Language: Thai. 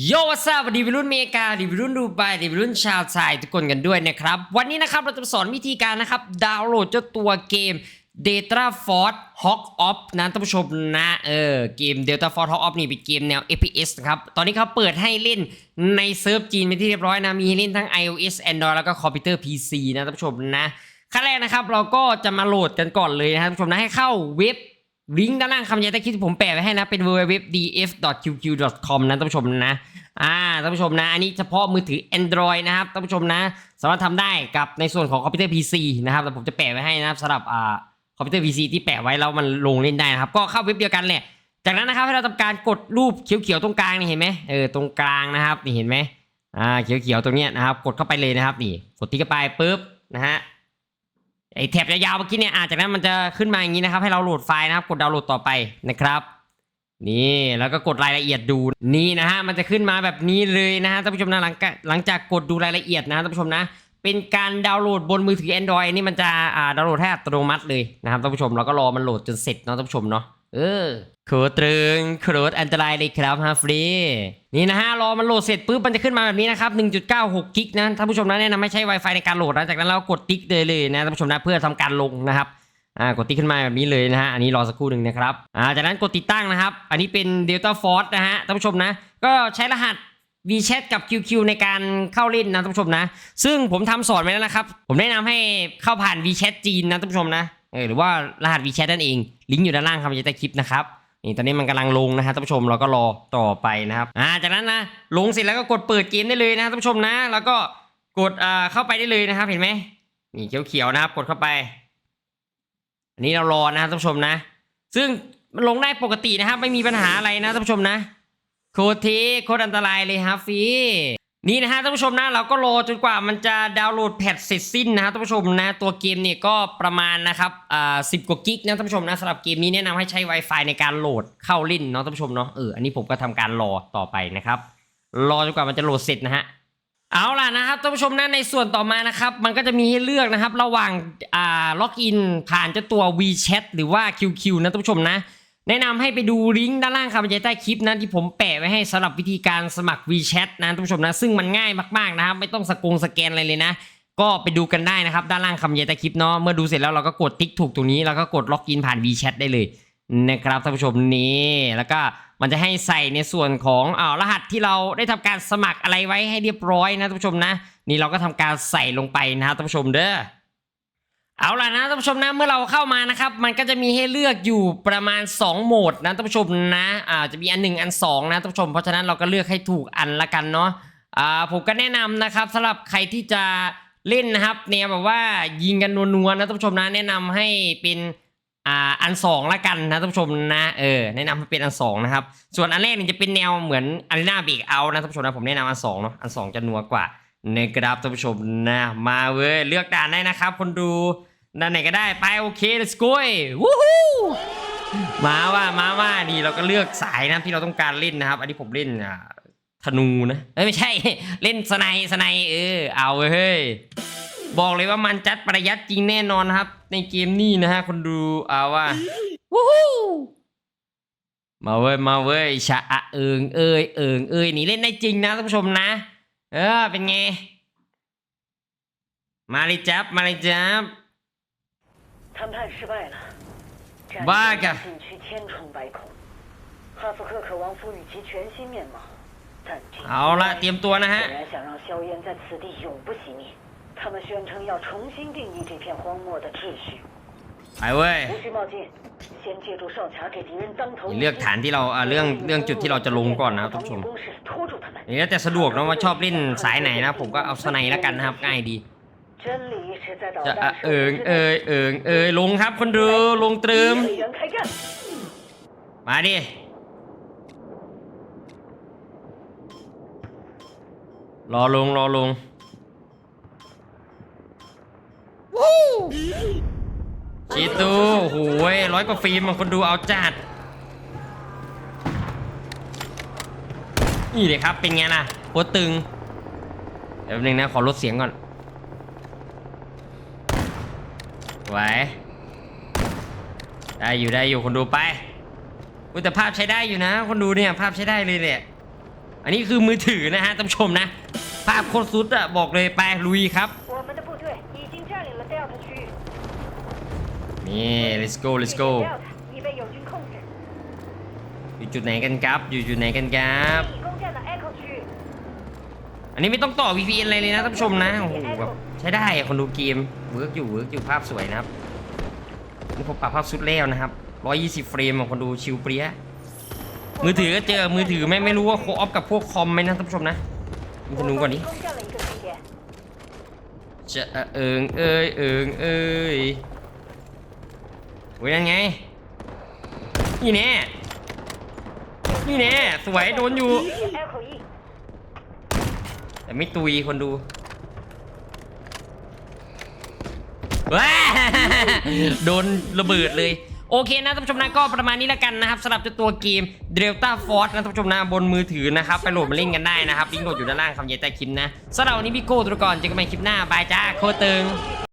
โยวัสวัสดีวัยรุ่นเมกาดีวัยรุ่นดูไบดีวัยรุ่นชาวไทยทุกคนกันด้วยนะครับ วันนี้นะครับเราจะสอนวิธีการนะครับ ดาวน์โหลดเจ้าตัวเกม Data Force Hawk Off นะท่านผู้ชมนะเออเกม Delta Force Hawk Off นี่เป็นเกมแนว FPS นะครับ ตอนนี้เขาเปิดให้เล่นในเซิร์ฟจีนเป็นที่เรียบร้อยนะ มีให้เล่นทั้ง iOS Android แล้วก็คอมพิวเตอร์ PC นะท่านผู้ชมนะขั้นแรกนะครับเราก็จะมาโหลดกันก่อนเลยนะท่านผู้ชมนะให้เข้าเว็บ ลิงก์ด้านล่างคำยายใต้คลิปที่ผมแปะไว้ให้นะ เป็น www.df.qq.com นะท่านผู้ชมนะ อ่าท่านผู้ชมนะ อันนี้เฉพาะมือถือ Android นะครับท่านผู้ชมนะ สามารถทำได้กับในส่วนของคอมพิวเตอร์ PC นะครับแต่ผมจะแปะไว้ให้นะครับสำหรับอ่าคอมพิวเตอร์ PC ที่แปะไว้แล้วมันลงเล่นได้นะครับ ก็เข้าเว็บเดียวกันแหละ จากนั้นนะครับให้เราทำการกดรูปเขียวๆตรงกลางนี่เห็นไหมเออตรงกลางนะครับนี่เห็นไหมอ่าเขียวๆตรงเนี้ยนะครับ กดเข้าไปเลยนะครับนี่ กดที่เข้าไปปุ๊บนะฮะ ไอ้แถบยาวๆเมื่อกี้เนี่ยอาจากนั้นมันจะขึ้นมาอย่างนี้นะครับ ให้เราโหลดไฟล์นะครับ กดดาวน์โหลดต่อไปนะครับ นี่แล้วก็กดรายละเอียดดูนี่นะฮะมันจะขึ้นมาแบบนี้เลยนะฮะท่านผู้ชมนะหลังจากหลังจากกดดูรายละเอียดนะท่านผู้ชมนะ เป็นการดาวน์โหลดบนมือถือ Android นี่มันจะอ่าดาวน์โหลดให้อัตโนมัติเลยนะครับท่านผู้ชมเราก็รอมันโหลดจนเสร็จเนาะท่านผู้ชมเนาะเออโคตรตรึงโคตรอันตรายเลยครับฮะฟรีนี่นะฮะรอมันโหลดเสร็จปุ๊บมันจะขึ้นมาแบบนี้นะครับ 1.96 กิกนะท่านผู้ชมนะแนะนำให้ใช้ Wi-Fi ในการโหลดนะจากนั้นเรากดติ๊กเลยเลยนะท่านผู้ชมนะเพื่อทำการลงนะครับอ่ากดติ๊กขึ้นมาแบบนี้เลยนะฮะอันนี้รอสักครู่หนึ่งนะครับอ่าจากนั้นกดติดตั้งนะครับ อันนี้เป็น Delta Force นะฮะท่านผู้ชมนะก็ใช้รหัส VChat กับ QQ ในการเข้าเล่นนะท่านผู้ชมนะ ซึ่งผมทำสอนไว้แล้วนะครับ ผมแนะนำให้เข้าผ่าน VChat จีนนะท่านผู้ชมนะหรือว่ารหัส VChat นั่นเอง ลิงก์อยู่ด้านล่างคำบรรยายใต้คลิปนะครับนี่ตอนนี้มันกำลังลงนะฮะท่านผู้ชมเราก็รอต่อไปนะครับอ่าจากนั้นนะลงเสร็จแล้วก็กดเปิดเกมได้เลยนะท่านผู้ชมนะ แล้วก็กดอ่าเข้าไปได้เลยนะครับ เห็นไหมนี่เขียวๆนะครับ กดเข้าไป อันนี้เรารอนะท่านผู้ชมนะ ซึ่งมันลงได้ปกตินะครับ ไม่มีปัญหาอะไรนะท่านผู้ชมนะ โคตรเทโคตรอันตรายเลยครับฟรีนี่นะฮะท่านผู้ชมนะเราก็รอจนกว่ามันจะดาวน์โหลดแพทเสร็จสิ้นนะฮะท่านผู้ชมนะตัวเกมเนี่ยก็ประมาณนะครับอ่าสิบกว่ากิกนะท่านผู้ชมนะสำหรับเกมนี้แนะนำให้ใช้ Wi-Fi ในการโหลดเข้าเล่นเนาะท่านผู้ชมเนาะเอออันนี้ผมก็ทำการรอต่อไปนะครับรอจนกว่ามันจะโหลดเสร็จนะฮะเอาล่ะนะครับท่านผู้ชมนะในส่วนต่อมานะครับมันก็จะมีให้เลือกนะครับ ระหว่างอ่าล็อกอินผ่านเจ้าตัว WeChat หรือว่า QQ นะท่านผู้ชมนะ แนะนำให้ไปดูลิงก์ด้านล่างคำบรรยายใต้คลิปนะที่ผมแปะไว้ให้สำหรับวิธีการสมัคร WeChat นะท่านผู้ชมนะซึ่งมันง่ายมากๆนะครับไม่ต้องสกงสแกนอะไรเลยนะ ก็ไปดูกันได้นะครับ ด้านล่างคำบรรยายใต้คลิปเนาะเมื่อดูเสร็จแล้วเราก็กดติ๊กถูกตรงนี้แล้วก็กดล็อกอินผ่าน WeChat ได้เลยนะครับท่านผู้ชมนี่แล้วก็มันจะให้ใส่ในส่วนของอ่ารหัสที่เราได้ทำการสมัครอะไรไว้ให้เรียบร้อยนะท่านผู้ชมนะ นี่เราก็ทำการใส่ลงไปนะครับท่านผู้ชมเด้อ เอาล่ะนะท่านผู้ชมนะเมื่อเราเข้ามานะครับมันก็จะมีให้เลือกอยู่ประมาณ 2 โหมดนะท่านผู้ชมนะอ่าจะมีอันหนึ่งอันสองนะท่านผู้ชม เพราะฉะนั้นเราก็เลือกให้ถูกอันละกันเนาะอ่าผมก็แนะนำนะครับสำหรับใครที่จะเล่นนะครับแนวแบบว่ายิงกันนัวๆนะท่านผู้ชมนะแนะนำให้เป็นอ่าอันสองละกันนะท่านผู้ชมนะเออแนะนำให้เป็นอันสองนะครับส่วนอันแรกเนี่ยจะเป็นแนวเหมือนอารีนาเบรกเอานะท่านผู้ชมนะผมแนะนำอันสองเนาะอันสองจะนัวกว่านะครับท่านผู้ชมนะมาเว้ยเลือกด่านได้นะครับ คนดู ด้านไหนก็ได้ไปโอเค let's go วู้ฮู้มาว่ามาว่านี่เราก็เลือกสายนะที่เราต้องการเล่นนะครับ อันนี้ผมเล่นอ่าธนูนะเอ้ไม่ใช่ เล่นสไนด์สไนด์เออเอาเฮ้ยบอกเลยว่ามันจัดประหยัดจริงแน่นอนนะครับ ในเกมนี้นะฮะคนดูเอาว่าวู้ฮู้มาเว้ยมาเว้ยชะอะเอิงเอ้ยเอิงเอ้ยนี่เล่นได้จริงนะท่านผู้ชมนะ เออเป็นไงมาเลยจับมาเลยจับ 谈判失败了，战哇争个禁区千疮百孔，哈弗克渴望赋予其全新面貌，但这 เอาละเตรียมตัวนะฮะ 显然想让硝烟在此地永不熄灭。他们宣称要重新定义这片荒漠的秩序， ไปเว้ย 无需冒进，先借助哨卡给敌人当头一击。 เลือกฐานที่เราอ่าเรื่องเรื่องจุดที่เราจะลงก่อนนะครับท่านผู้ชม 防御攻势拖住他们。 นี่แล้วแต่สะดวกนะว่าชอบเล่นสายไหนนะ ผมก็เอาสไนแล้วกันนะครับ ง่ายดี 真理是在导 จะเอิงเอยเอิงเอยลุงครับคนดูลุงตรึมมาดิ รอลุงรอลุงจีตูหูยร้อยกว่าฟิล์มคนดูเอาจัด นี่เลยครับ เป็นไงนะโคตตึง เดี๋ยวนึงนะ ขอลดเสียงก่อน ไว้ได้อยู่ได้อยู่คนดูไปอุ้แต่ภาพใช้ได้อยู่นะ คนดูเนี่ยภาพใช้ได้เลยเนี่ยอันนี้คือมือถือนะฮะท่านชมนะ ภาพโคตรสุดอะบอกเลยไปลุยครับนี่ let's go let's go อยู่จุดไหนกันครับ อยู่จุดไหนกันครับ อันนี้ไม่ต้องต่อ VPN อะไรเลยนะท่านผู้ชมนะ โอ้โหแบบ ใช้ได้คนดูเกมเวิร์กอยู่เวิร์กอยู่ภาพสวยนะครับนี่ผมปรับภาพสุดแล้วนะครับ 120 เฟรมของคนดูชิวเปรี้ยมือถือก็เจอมือถือไม่ไม่รู้ว่าโคออฟกับพวกคอมไหมนะท่านผู้ชมนะมึงจะดูก่อนนี้จะเอิงเอ้ยเอิงเอ้ยโอ้ยยังไง นี่แน่นี่แน่สวยโดนอยู่ แต่ไม่ตุยคนดู ว้าโดนระเบิดเลย โอเคนะท่านผู้ชมนะก็ประมาณนี้แล้วกันนะครับสำหรับเจ้าตัวเกม Delta Force นะท่านผู้ชมนะบนมือถือนะครับ ไปโหลดมาเล่นกันได้นะครับลิงก์โหลดอยู่ด้านล่างคำเย็นใต้คลิปนะสำหรับวันนี้พี่โก้ตัวก่อนเจอกันใหม่คลิปหน้าบายจ้าโคตรตึง